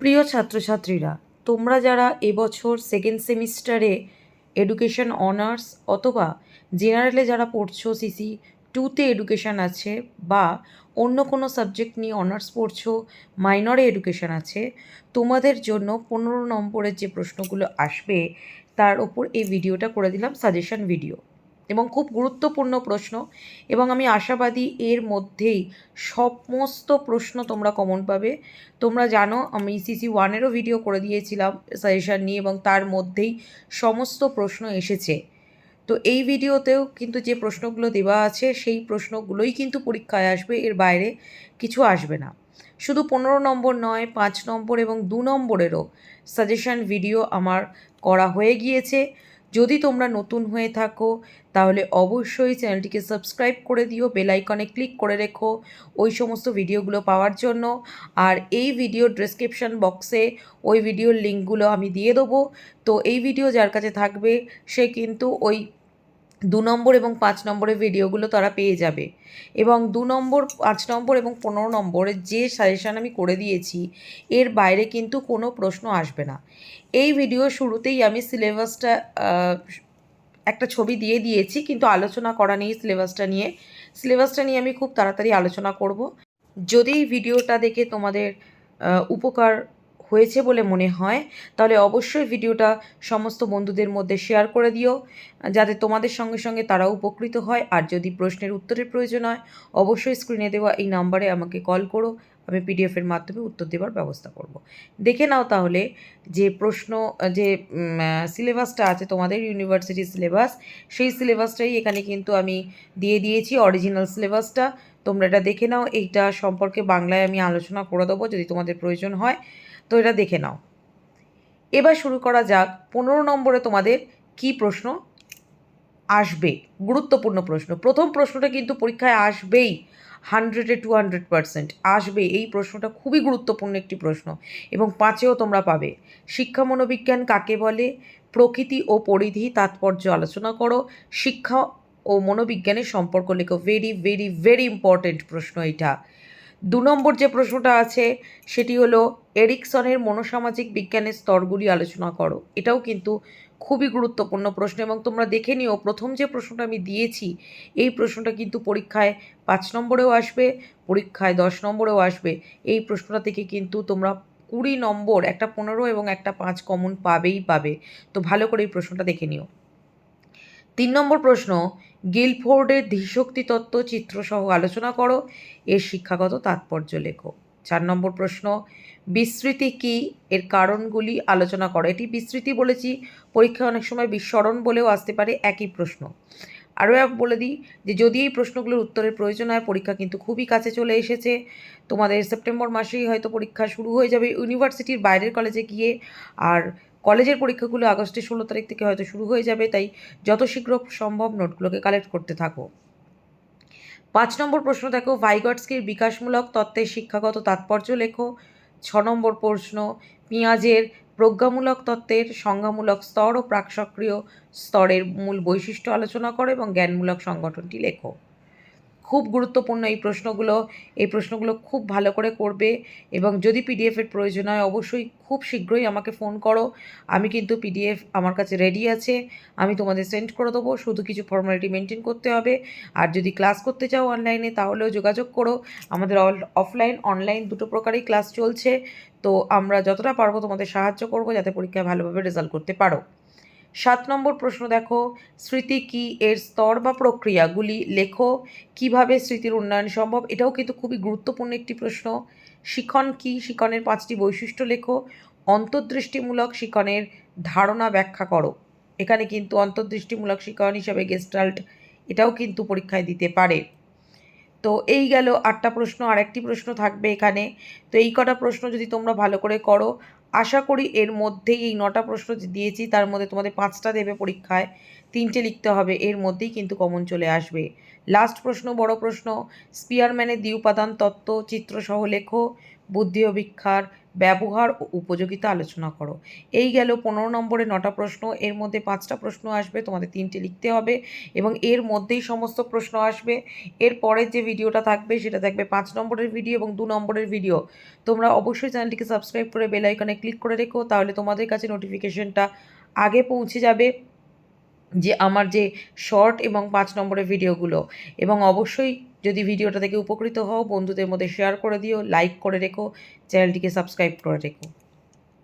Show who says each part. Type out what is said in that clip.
Speaker 1: প্রিয় ছাত্রছাত্রীরা, তোমরা যারা এবছর সেকেন্ড সেমিস্টারে এডুকেশন অনার্স অথবা জেনারেলে যারা পড়ছো সিসি টুতে এডুকেশন আছে বা অন্য কোনো সাবজেক্ট নিয়ে অনার্স পড়ছো মাইনরে এডুকেশন আছে, তোমাদের জন্য পনেরো নম্বরের যে প্রশ্নগুলো আসবে, তার ওপর এই ভিডিওটা করে দিলাম সাজেশন ভিডিও এবং খুব গুরুত্বপূর্ণ প্রশ্ন। এবং আমি আশাবাদী এর মধ্যেই সমস্ত প্রশ্ন তোমরা কমন পাবে। তোমরা জানো, আমি সিসি ওয়ানেরও ভিডিও করে দিয়েছিলাম সাজেশান নিয়ে এবং তার মধ্যেই সমস্ত প্রশ্ন এসেছে। তো এই ভিডিওতেও কিন্তু যে প্রশ্নগুলো দেওয়া আছে, সেই প্রশ্নগুলোই কিন্তু পরীক্ষায় আসবে, এর বাইরে কিছু আসবে না। শুধু পনেরো নম্বর নয়, পাঁচ নম্বর এবং দু নম্বরেরও সাজেশান ভিডিও আমার করা হয়ে গিয়েছে। যদি তোমরা নতুন হয়ে থাকো, তাহলে অবশ্যই চ্যানেলটিকে সাবস্ক্রাইব করে দিও, বেল আইকনে ক্লিক করে রেখো ওই সমস্ত ভিডিওগুলো পাওয়ার জন্য। আর এই ভিডিও ডেসক্রিপশন বক্সে ওই ভিডিওর লিঙ্কগুলো আমি দিয়ে দেবো। তো এই ভিডিও যার কাছে থাকবে, সে কিন্তু ওই দু নম্বর এবং পাঁচ নম্বরের ভিডিওগুলো তারা পেয়ে যাবে। এবং দু নম্বর, পাঁচ নম্বর এবং পনেরো নম্বরের যে সাজেশান আমি করে দিয়েছি, এর বাইরে কিন্তু কোনো প্রশ্ন আসবে না। এই ভিডিও শুরুতেই আমি সিলেবাসটা একটা ছবি দিয়ে দিয়েছি, কিন্তু আলোচনা করা নেই সিলেবাসটা নিয়ে। সিলেবাসটা নিয়ে আমি খুব তাড়াতাড়ি আলোচনা করব। যদি এই ভিডিওটা দেখে তোমাদের উপকার হয়েছে বলে মনে হয়, তাহলে অবশ্যই ভিডিওটা সমস্ত বন্ধুদের মধ্যে শেয়ার করে দিও, যাতে তোমাদের সঙ্গে সঙ্গে তারাও উপকৃত হয়। আর যদি প্রশ্নের উত্তরের প্রয়োজন হয়, অবশ্যই স্ক্রিনে দেওয়া এই নাম্বারে আমাকে কল করো, আমি পিডিএফের মাধ্যমে উত্তর দেওয়ার ব্যবস্থা করব। দেখে নাও তাহলে যে প্রশ্ন, যে সিলেবাসটা আছে, তোমাদের ইউনিভার্সিটি সিলেবাস সেই সিলেবাসটাই এখানে কিন্তু আমি দিয়ে দিয়েছি অরিজিনাল সিলেবাসটা তোমরা এটা দেখে নাও, এইটা সম্পর্কে বাংলায় আমি আলোচনা করে দেবো, যদি তোমাদের প্রয়োজন হয়। তো এটা দেখে নাও। এবার শুরু করা যাক। পনেরো নম্বরে তোমাদের কি প্রশ্ন? আসবে। গুরুত্বপূর্ণ প্রশ্ন। প্রথম প্রশ্নটা কিন্তু পরীক্ষায় আসবেই। হান্ড্রেডে টু হান্ড্রেড পারসেন্ট আসবে। এই প্রশ্নটা খুবই গুরুত্বপূর্ণ একটি প্রশ্ন এবং পাঁচেও তোমরা পাবে। শিক্ষা মনোবিজ্ঞান কাকে বলে? প্রকৃতি ও পরিধি, তাৎপর্য আলোচনা করো। শিক্ষা ও মনোবিজ্ঞানের সম্পর্ক লেখো। ভেরি ভেরি ভেরি ইম্পর্টেন্ট প্রশ্ন এটা। দু নম্বর যে প্রশ্নটা আছে, সেটি হলো, এরিকসনের মনোসামাজিক বিজ্ঞানের স্তরগুলি আলোচনা করো। এটাও কিন্তু খুবই গুরুত্বপূর্ণ প্রশ্ন এবং তোমরা দেখে নিও, প্রথম যে প্রশ্নটা আমি দিয়েছি, এই প্রশ্নটা কিন্তু পরীক্ষায় পাঁচ নম্বরেও আসবে, পরীক্ষায় দশ নম্বরেও আসবে। এই প্রশ্নটা থেকে কিন্তু তোমরা কুড়ি নম্বর, একটা পনেরো এবং একটা পাঁচ কমন পাবেই পাবে। তো ভালো করে এই প্রশ্নটা দেখে নিও। তিন নম্বর প্রশ্ন গিলফোর্ডের ধীশক্তি তত্ত্ব চিত্রসহ আলোচনা করো। এর শিক্ষাগত তাৎপর্য লেখো। চার নম্বর প্রশ্ন বিস্মৃতি কি? এর কারণগুলি আলোচনা করো। এটি বিস্মৃতি বলেছি, পরীক্ষায় অনেক সময় বিস্মরণ বলেও আসতে পারে একই প্রশ্ন। আরও এক বলে দিই যে, যদি এই প্রশ্নগুলোর উত্তরের প্রয়োজন হয়, পরীক্ষা কিন্তু খুবই কাছে চলে এসেছে। তোমাদের সেপ্টেম্বর মাসেই হয়তো পরীক্ষা শুরু হয়ে যাবে। ইউনিভার্সিটির বাইরের কলেজে গিয়ে আর কলেজের পরীক্ষাগুলো আগস্টের ষোলো তারিখ থেকে হয়তো শুরু হয়ে যাবে, তাই যত শীঘ্র সম্ভব নোটগুলোকে কালেক্ট করতে থাকো। পাঁচ নম্বর প্রশ্ন দেখো, ভাইগটস্কির বিকাশমূলক তত্ত্বের শিক্ষাগত তাৎপর্য লেখো। ছ নম্বর প্রশ্ন, পেঁয়াজের প্রজ্ঞামূলক তত্ত্বের সংজ্ঞামূলক স্তর ও প্রাকসক্রিয় স্তরের মূল বৈশিষ্ট্য আলোচনা করো এবং জ্ঞানমূলক সংগঠনটি লেখো। খুব গুরুত্বপূর্ণ এই প্রশ্নগুলো এই প্রশ্নগুলো খুব ভালো করে করবে এবং যদি পিডিএফের প্রয়োজন হয় অবশ্যই খুব শীঘ্রই আমাকে ফোন করো। আমি কিন্তু পিডিএফ আমার কাছে রেডি আছে। আমি তোমাদের সেন্ড করে দেবো। শুধু কিছু ফর্মালিটি মেনটেন করতে হবে। আর যদি ক্লাস করতে চাও অনলাইনে তাহলেও যোগাযোগ করো। আমাদের অফলাইন অনলাইন দুটো প্রকারই ক্লাস চলছে। তো আমরা যতটা পারব তোমাদের সাহায্য করব যাতে পরীক্ষায় ভালোভাবে রেজাল্ট করতে পারো। সাত নম্বর প্রশ্ন দেখো, স্মৃতি কি এর স্তর বা প্রক্রিয়াগুলি? লেখো, কীভাবে স্মৃতির উন্নয়ন সম্ভব? এটাও কিন্তু খুবই গুরুত্বপূর্ণ একটি প্রশ্ন। শিখন কি? শিখনের পাঁচটি বৈশিষ্ট্য লেখো। অন্তর্দৃষ্টিমূলক শিখনের ধারণা ব্যাখ্যা করো। এখানে কিন্তু অন্তর্দৃষ্টিমূলক শিখন হিসাবে গেস্টাল্ট এটাও কিন্তু পরীক্ষায় দিতে পারে। তো এই গেল আটটা প্রশ্ন আর একটি প্রশ্ন থাকবে এখানে। তো এই কটা প্রশ্ন যদি তোমরা ভালো করে করো আশা করি এর মধ্যেই এই নটা প্রশ্ন দিয়েছি, তার মধ্যে তোমাদের পাঁচটা দেবে পরীক্ষায়, তিনটে লিখতে হবে, এর মধ্যেই কিন্তু কমন চলে আসবে। লাস্ট প্রশ্ন, বড় প্রশ্ন স্পিয়ারম্যানের দ্বিউপাদান তত্ত্ব চিত্রসহ লেখো। বুদ্ধি ও অভিক্ষার ব্যবহার ও উপযোগিতা আলোচনা করো। এই গেল পনেরো নম্বরে নটা প্রশ্ন। এর মধ্যে পাঁচটা প্রশ্ন আসবে, তোমাদের তিনটে লিখতে হবে এবং এর মধ্যেই সমস্ত প্রশ্ন আসবে। এর পরের যে ভিডিওটা থাকবে, সেটা থাকবে পাঁচ নম্বরের ভিডিও এবং দু নম্বরের ভিডিও। তোমরা অবশ্যই চ্যানেলটিকে সাবস্ক্রাইব করে বেল আইকনে ক্লিক করে রেখো, তাহলে তোমাদের কাছে নোটিফিকেশনটা আগে পৌঁছে যাবে যে আমার যে শর্ট এবং পাঁচ নম্বরের ভিডিওগুলো। এবং অবশ্যই যদি ভিডিওটা দেখে উপকৃত হও, বন্ধুদের মধ্যে শেয়ার করে দিও লাইক করে রেখো চ্যানেলটিকে সাবস্ক্রাইব করে রেখো।